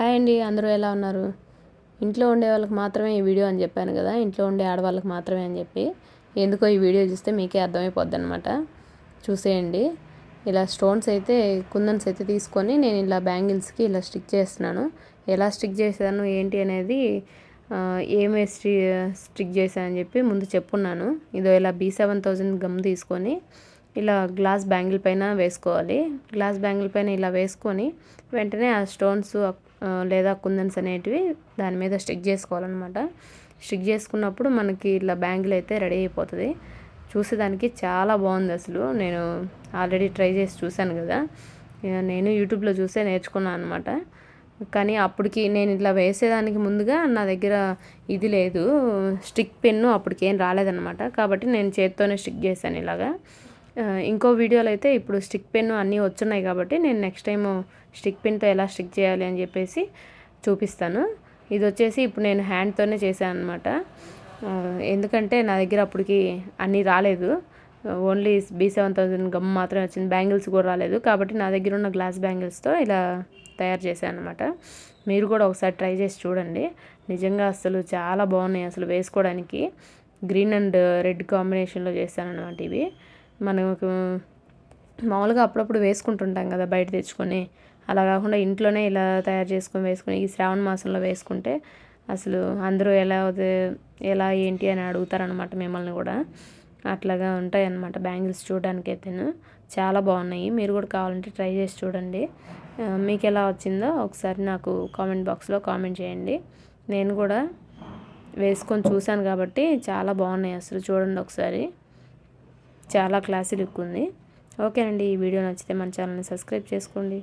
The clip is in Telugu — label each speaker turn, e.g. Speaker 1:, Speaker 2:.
Speaker 1: హాయ్ అండి అందరూ ఎలా ఉన్నారు? ఇంట్లో ఉండే వాళ్ళకి మాత్రమే ఈ వీడియో అని చెప్పాను కదా ఇంట్లో ఉండే ఆడవాళ్ళకి మాత్రమే అని చెప్పి. ఎందుకో ఈ వీడియో చూస్తే మీకే అర్థమైపోద్ది అనమాట చూసేయండి. ఇలా స్టోన్స్ అయితే కుందన్స్ అయితే తీసుకొని నేను ఇలా బ్యాంగిల్స్కి ఇలా స్టిక్ చేస్తున్నాను. ఎలా స్టిక్ చేశాను ఏంటి అనేది ఏమే స్టి స్టిక్ చేశానని చెప్పి ముందు చెప్పున్నాను. ఇదో ఇలా బీ సెవెన్ థౌజండ్ గమ్ తీసుకొని ఇలా గ్లాస్ బ్యాంగిల్ పైన వేసుకోవాలి. గ్లాస్ బ్యాంగిల్ పైన ఇలా వేసుకొని వెంటనే ఆ స్టోన్స్ లేదా కుందన్స్ అనేటివి దాని మీద స్టిక్ చేసుకోవాలన్నమాట. స్టిక్ చేసుకున్నప్పుడు మనకి ఇలా బ్యాంగిల్ అయితే రెడీ అయిపోతుంది. చూసేదానికి చాలా బాగుంది అసలు. నేను ఆల్రెడీ ట్రై చేసి చూశాను కదా. నేను యూట్యూబ్లో చూసే నేర్చుకున్నాను అనమాట కానీ అప్పటికి నేను ఇట్లా వేసేదానికి ముందుగా నా దగ్గర ఇది లేదు. స్టిక్ పెన్ను అప్పటికి ఏం రాలేదనమాట కాబట్టి నేను చేత్తోనే స్టిక్ చేశాను ఇలాగా. ఇంకో వీడియోలో అయితే ఇప్పుడు స్టిక్ పెన్ అన్నీ వచ్చున్నాయి కాబట్టి నేను నెక్స్ట్ టైం స్టిక్ పెన్తో ఎలా స్టిక్ చేయాలి అని చెప్పేసి చూపిస్తాను. ఇది వచ్చేసి ఇప్పుడు నేను హ్యాండ్తోనే చేశాను అనమాట ఎందుకంటే నా దగ్గర అప్పటికి అన్నీ రాలేదు. Only B seven thousand gum మాత్రమే వచ్చింది. బ్యాంగిల్స్ కూడా రాలేదు. కాబట్టి నా దగ్గర ఉన్న గ్లాస్ బ్యాంగిల్స్తో ఇలా తయారు చేశాను అనమాట మీరు కూడా ఒకసారి ట్రై చేసి చూడండి. నిజంగా అసలు చాలా బాగున్నాయి అసలు వేసుకోవడానికి. గ్రీన్ అండ్ రెడ్ కాంబినేషన్లో చేశాను అనమాట ఇవి. మనకు మామూలుగా అప్పుడప్పుడు వేసుకుంటుంటాం కదా బయట తెచ్చుకొని. అలా కాకుండా ఇంట్లోనే ఇలా తయారు చేసుకొని వేసుకొని ఈ శ్రావణ మాసంలో వేసుకుంటే అసలు అందరూ ఎలా ఎలా ఏంటి అని అడుగుతారనమాట మిమ్మల్ని కూడా. అట్లాగా ఉంటాయన్నమాట బ్యాంగిల్స్ చూడడానికి అయితేను. చాలా బాగున్నాయి. మీరు కూడా కావాలంటే ట్రై చేసి చూడండి. మీకు ఎలా వచ్చిందో ఒకసారి నాకు కామెంట్ బాక్స్లో కామెంట్ చేయండి. నేను కూడా వేసుకొని చూశాను కాబట్టి చాలా బాగున్నాయి అసలు చూడండి ఒకసారి. చాలా క్లాసీ లుక్ ఉంది. ఓకేనండి ఈ వీడియో నచ్చితే మన ఛానల్ని సబ్స్క్రైబ్ చేసుకోండి.